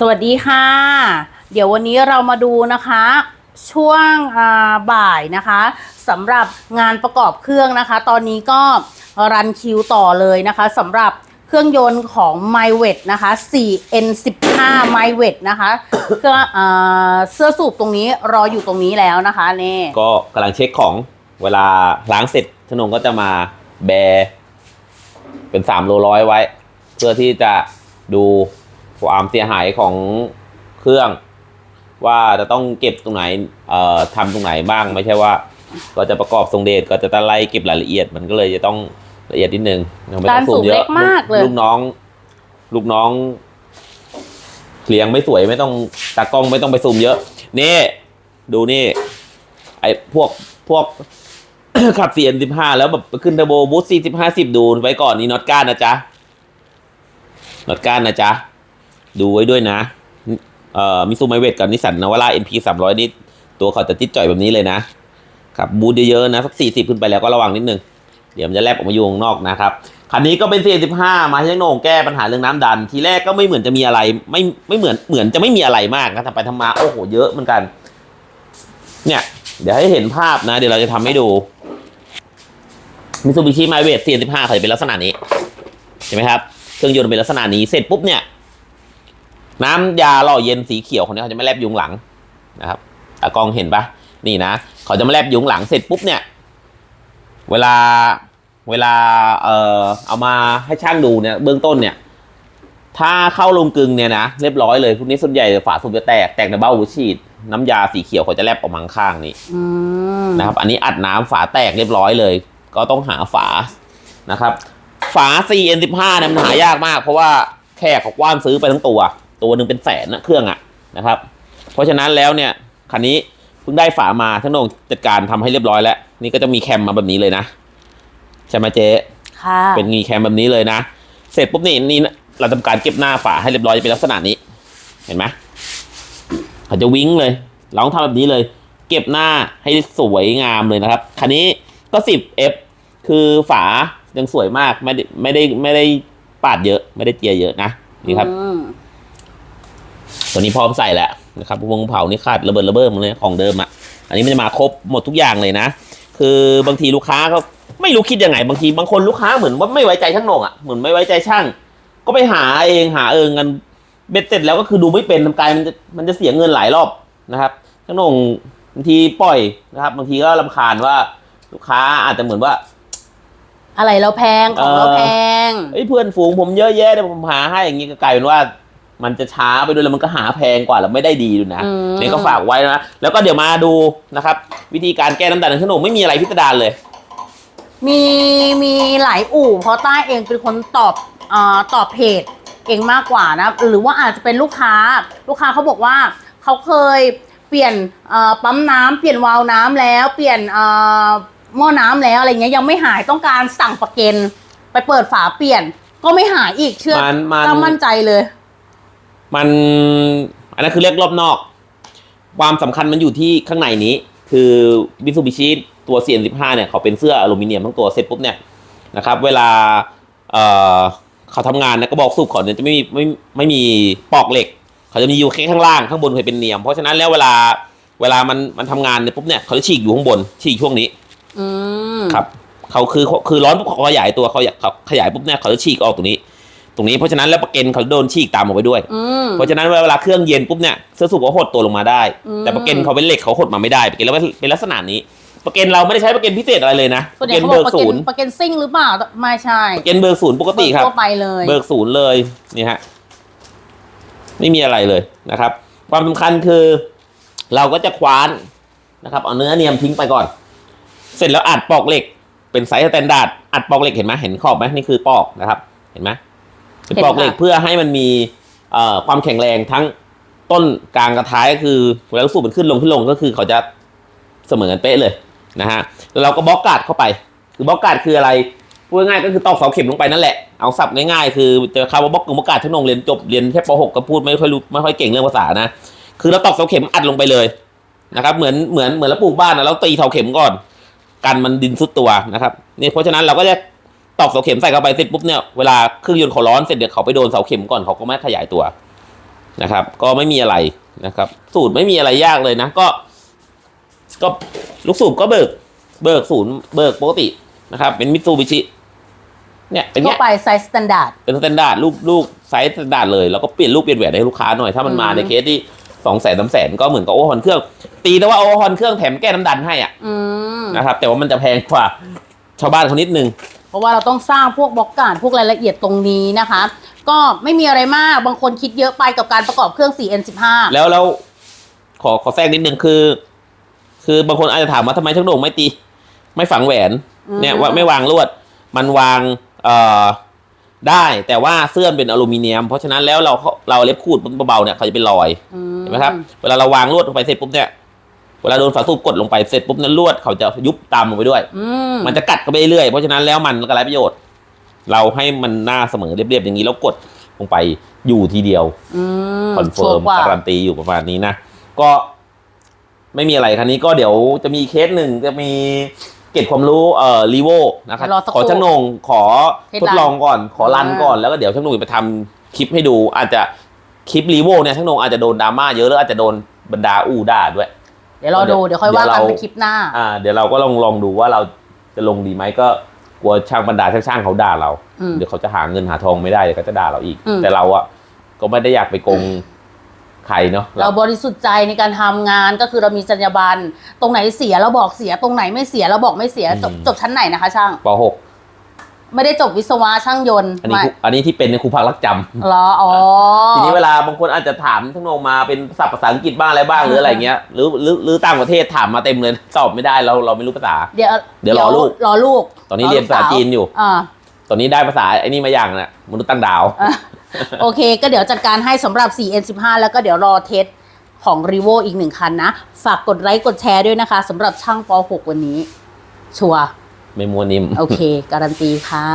สวัสดีค่ะ เดี๋ยววันนี้เรามาดูนะคะ ช่วงบ่ายนะคะสำหรับงานประกอบเครื่องนะคะ ตอนนี้ก็รันคิวต่อเลยนะคะสำหรับเครื่องยนต์ของ m y w e t นะคะ 4N15 m y w e t นะคะเครื่องเสื้อสูบตรงนี้รออยู่ตรงนี้แล้วนะคะนี่ก็กำลังเช็คของเวลาล้างเสร็จธนงก็จะมาแบ เป็นสามโลร้อยไว้ เพื่อที่จะดู ความเสียหายของเครื่อง ว่าจะต้องเก็บตรงไหนเอ่อทำตรงไหนบ้าง ไม่ใช่ว่า ก็จะประกอบทรงเดชก็จะต้องไล่เก็บรายละเอียดมันก็เลยจะต้องละเอียดนิดนึงไม่ต้องซูมเยการสูบเล็อะกมากเลย ลูกน้อง ลูกน้องเลียงไม่สวยไม่ต้องตากล้องไม่ต้องไปซูมเยอะ นี่ ดูนี่ ไอ้พวกพวก ขับ CN15 แล้วแบบขึ้นเทอร์โบบูส40 50 ดูไว้ก่อนนี่น็อตก้านนะจ๊ะน็อตก้านนะจ๊ะ ดูไว้ด้วยนะเอ่อมิซูไมเวทกับนิสสันนาวาร่า NP 300 นี่ตัวเขาจะติดจ่อยแบบนี้เลยนะขับบูทเยอะๆนะสัก 40 ขึ้นไปแล้วก็ระวังนิดนึง เดี๋ยวมันจะแลบออกมาอยู่ข้างนอกนะครับ คันนี้ก็เป็น CN15 มาให้ช่างโหน่งแก้ปัญหาเรื่องน้ำดัน ทีแรกก็ไม่เหมือนจะมีอะไร ไม่ไม่เหมือนเหมือนจะไม่มีอะไรมากนะทำไปทำมาโอ้โหเยอะเหมือนกัน เนี่ย เดี๋ยวให้เห็นภาพนะ เดี๋ยวเราจะทำให้ดูมิซูบิชิไมเวท45เขาจะเป็นลักษณะนี้เห็นไหมครับ เครื่องยนต์เป็นลักษณะนี้เสร็จปุ๊บเนี่ย น้ำยาหล่อเย็นสีเขียวคนนี้เขาจะไม่แลบยุงหลังนะครับตากล้องเห็นปะนี่นะเขาจะมาแลบยุงหลังเสร็จปุ๊บเนี่ย เวลาเวลาเอ่อเอามาให้ช่างดูเนี่ยเบื้องต้นเนี่ย ถ้าเข้าลงกลึงเนี่ยนะเรียบร้อยเลยพวกนี้ส่วนใหญ่ฝาสูบจะแตกแตกในเบ้าหูฉีด น้ำยาสีเขียวเขาจะแลบออกมาข้างๆนี่อืมนะครับ อันนี้อัดน้ำฝาแตกเรียบร้อยเลย ก็ต้องหาฝานะครับ ฝา CN15 เนี่ยมันหายากมาก เพราะว่าแขกเขากว้านซื้อไปทั้งตัว ตัวหนึ่งเป็นแสนนะเครื่องอะนะครับ เพราะฉะนั้นแล้วเนี่ยคันนี้เพิ่งได้ฝามาทั้งนงจัดการทำให้เรียบร้อยแล้ว นี่ก็จะมีแคมมาแบบนี้เลยนะใช่ไหมเจ๊ค่ะเป็นมีแคมแบบนี้เลยนะ เสร็จปุ๊บนี่นี่เราทำการเก็บหน้าฝาให้เรียบร้อยจะเป็นลักษณะนี้ เห็นไหมเขาจะวิ้งเลย เราต้องทำแบบนี้เลย เก็บหน้าให้สวยงามเลยนะครับ คันนี้ก็ 10F คือฝายังสวยมากไม่ได้ไม่ได้ไม่ได้ปาดเยอะ ไม่ได้เจียเยอะนะนี่ครับอืม ตัวนี้พร้อมใส่แล้วนะครับวงเผานี่ขาดระเบิดระเบ้อหมดเลยของเดิมอะ อันนี้มันจะมาครบหมดทุกอย่างเลยนะ คือบางทีลูกค้าก็ไม่รู้คิดยังไงบางทีบางคนลูกค้าเหมือนว่าไม่ไว้ใจช่างโหน่งอะเหมือนไม่ไว้ใจช่าง ก็ไปหาเองหาเองกันเบ็ดเสร็จแล้วก็คือดูไม่เป็นทำกายมันจะมันจะเสียเงินหลายรอบนะครับช่างโหน่งบางทีปล่อยนะครับ บางทีก็ลำคาญว่าลูกค้าอาจจะเหมือนว่า อะไรเราแพงของเราเออแพงเอ้ยเพื่อนฝูงผมเยอะแยะเดี๋ยวผมหาให้อย่างนี้ก็กลายเป็นว่า มันจะช้าไปด้วยแล้วมันก็หาแพงกว่าแล้วไม่ได้ดีด้วยนะอืมนี่ก็ฝากไว้นะแล้วก็เดี๋ยวมาดูนะครับ วิธีการแก้น้ำตาลในขนมไม่มีอะไรพิสดารเลย มีมีหลายอู่เพราะต้าเองเป็นคนตอบอ่าตอบเพจเองมากกว่านะ หรือว่าอาจจะเป็นลูกค้า ลูกค้าเขาบอกว่าเขาเคยเปลี่ยนเอ่อปั๊มน้ำเปลี่ยนวาล์วน้ำแล้วเปลี่ยนเอ่อหม้อน้ำแล้วอะไรเงี้ยยังไม่หายต้องการสั่งประเกันไปเปิดฝาเปลี่ยนก็ไม่หายอีกเชื่อมันมัน ต้ามั่นใจเลย มันอันนั้นคือเรียกรอบนอก ความสำคัญมันอยู่ที่ข้างในนี้ คือมิซูบิชิตัว CN15 เนี่ยเขาเป็นเสื้ออลูมิเนียมทั้งตัวเสร็จปุ๊บเนี่ยนะครับ เวลาเอ่อเขาทำงานนะก็บอกสูบเขาเนี่ยจะไม่มีไม่ไม่มีปอกเหล็ก เขาจะมีอยู่แค่ข้างล่างข้างบนเคยเป็นเนียม เพราะฉะนั้นแล้วเวลาเวลามันมันทำงานเนี่ยปุ๊บเนี่ยเขาจะฉีกอยู่ข้างบนฉีกช่วงนี้อืมครับเขาคือคือร้อนปุ๊บเขาขยายตัวเขาอยากเขาขยายปุ๊บเนี่ยเขาจะฉีกออกตรงนี้ ตรงนี้เพราะฉะนั้นแล้วประเกันเขาโดนฉีกตามออกไปด้วย อืม เพราะฉะนั้นเวลาเครื่องเย็นปุ๊บเนี่ยเสื้อสูบเขาหดตัวลงมาได้ อืมแต่ประเกันเขาเป็นเหล็กเขาหดมาไม่ได้ประเกันแล้วเป็นลักษณะนี้ ประเกันเราไม่ได้ใช้ประเกันพิเศษอะไรเลยนะส่ปวนระใหญ่เกันเขาบเบิอกกประศูเกันนย์ประเกันซิ่งหรือเปล่าไม่ใช่ประเกันเบิกศูนย์ปกติครับ ทั่วไปเลยเบิกศูนย์เลยนี่ฮะไม่มีอะไรเลยนะครับ ความสำคัญคือ เราก็จะคว้านนะครับ เอาเนื้อเนียมทิ้งไปก่อน เสร็จแล้วอัดปอกเหล็ก เป็นไซส์สแตนดาร์ดอัดปอกเหล็กเห็นไหมเห็นขอบไหมนี่คือปอกนะครับ เห็นไหม เป็นปอกเหล็กเพื่อให้มันมีเอ่อความแข็งแรงทั้งต้นกลางกระท้ายก็คือเวลาสูบมันขึ้นลงขึ้นลงก็คือเขาจะเสมอกันเป๊ะเลยนะฮะแล้วเราก็บล็อกการ์ดเข้าไป คือบล็อกการ์ดคืออะไรพูดง่ายๆก็คือตอกเสาเข็มลงไปนั่นแหละเอาสับง่ายๆ คือจะคำว่าบล็อกกึ่งบล็อกการ์ดทั้งนงเรียนจบเรียนแค่ป .6 ก็พูดไม่ค่อยรู้ไม่ค่อยเก่งเรื่องภาษานะคือเราตอกเสาเข็มอัดลงไปเลยนะครับเหมือนเหมือนเหมือนเราปลูกบ้านนะเราตีเสาเข็มก่อน กันมันดินซุดตัวนะครับนี่เพราะฉะนั้นเราก็จะ ตอกเสาเข็มใส่เข้าไปเสร็จปุ๊บเนี่ยเวลาเครื่องยนต์เขาร้อนเสร็จเดี๋ยวเขาไปโดนเสาเข็มก่อนเขาก็ไม่ขยายตัวนะครับ ก็ไม่มีอะไรนะครับ สูตรไม่มีอะไรยากเลยนะ ก็ ก็ลูกสูบก็เบิก เบิกศูนย์เบิกปกตินะครับ เป็นมิตซูบิชิเนี่ยเป็นทั่เงี้วยไปไซส์สแตนดาร์ด เป็นสแตนดาร์ดลูกลูกไซส์สแตนดาร์ดเลยแล้วก็เปลี่ยนลูกเปลี่ยนแหวนให้ลูกค้าหน่อยถ้ามันมาอืม ในเคสที่สองแสนสามแสนก็เหมือนกับโอเวอร์ฮอนเครื่อง ตีแต่ว่าโอเวอร์ฮอนเครื่องแถมแก้น้ำดันให้อะอืมนะครับ แต่ว่ามันจะแพงกว่าชาวบ้านเขานิดนึงเพ ราะว่าเราต้องสร้างพวกบล็อกการ์ดพวกรายละเอียดตรงนี้นะคะ ก็ไม่มีอะไรมากบางคนคิดเยอะไปกับการประกอบเครื่อง 4N15 แล้วแล้วขอขอแทรกนิดนึงคือ คือบางคนอาจจะถามว่าทำไมช่างโด่งไม่ตี ไม่ฝังแหวนอืมเนี่ยว่าไม่วางลวด มันวางเอ่อได้แต่ว่าเสื่อมเป็นอลูมิเนียม เพราะฉะนั้นแล้วเราเราเล็บขูดเบาๆเนี่ยเขาจะเป็นรอยอืเห็นไหมครับเวลาเราวางลวดลงไปเสร็จปุ๊บเนี่ย เวลาโดนฝาสูบกดลงไปเสร็จปุ๊บนั้นลวดเขาจะยุบตามลงไปด้วย อืมมันจะกัดเข้าไปเรื่อยๆเพราะฉะนั้นแล้วมันก็ไร้ประโยชน์ เราให้มันหน้าเสมอเรียบๆอย่างนี้แล้วกดลงไปอยู่ทีเดียวอืมคอนเฟิชัวร์มร์กว่าการันตีอยู่ประมาณนี้นะก็ไม่มีอะไรคันนี้ก็เดี๋ยวจะมีเคสหนึ่งจะมีเก็บความรู้เอ่อรีโวนะครับรอสักคขรู่อช่างนงขอให้ทดลองก่อน ขอรันอ่า ก่อนแล้วก็เดี๋ยวช่างนงไปทำคลิปให้ดู อาจจะคลิปรีโวเนี่ยช่างนงอาจจะโดนดราม่าเยอะแล้วอาจจะโดนบรรดาอู้ด่าด้วยเดี๋ยวรอดูเดี๋เดี๋ยยววค่อยว่าเดี๋ยวกันเราในคลิปหน้าอ่าเดี๋ยวเราก็ลองลองดูว่าเราจะลงดีไหมก็กลัวช่างบรรดาช่างๆเขาด่าเราอืมเดี๋ยวเขาจะหาเงินหาทองไม่ได้เดี๋ยวเขาจะด่าเราอีกอืมแต่เราอะก็ไม่ได้อยากไปโกงใครเนาะเราบริสุทธิ์ใจในการทำงานก็คือเรามีจรรยาบรรณตรงไหนเสียเราบอกเสียตรงไหนไม่เสียเราบอกไม่เสียจบจบชั้นไหนนะคะ ช่างป .6 ไม่ได้จบวิศวะช่างยนต์อันนี้ไม่ครูอันนี้ที่เป็นในยครูพักรักจำเหรออ๋อทีนี้เวลาบางคนอาจจะถามทั้งโนมาเป็นศัพท์ภาษาอังกฤษบ้างอะไรบ้างหรืออะไรเงี้ยหรือหรือหรือต่างประเทศถามมาเต็มเลยตอบไม่ได้เราเราไม่รู้ภาษา เดี๋ยวเดี๋ยวรอลูกรอลูก ตอนนี้เรียนภาษาจีนอยู่อ่าตอนนี้ได้ภาษาไอ้นี่มาอย่างน่ะมนุษย์ตั้งดาวอะโอเค ก็เดี๋ยวจัดการให้สำหรับ 4N15 แล้วก็เดี๋ยวรอเทสของ r e v o อีกหนึ่งคันนะ ฝากกดไลค์กดแชร์ด้วยนะคะสำหรับช่างป .6 วันนี้ ชัวร์ ไม่มัวนิ่ม โอเค การันตีค่ะ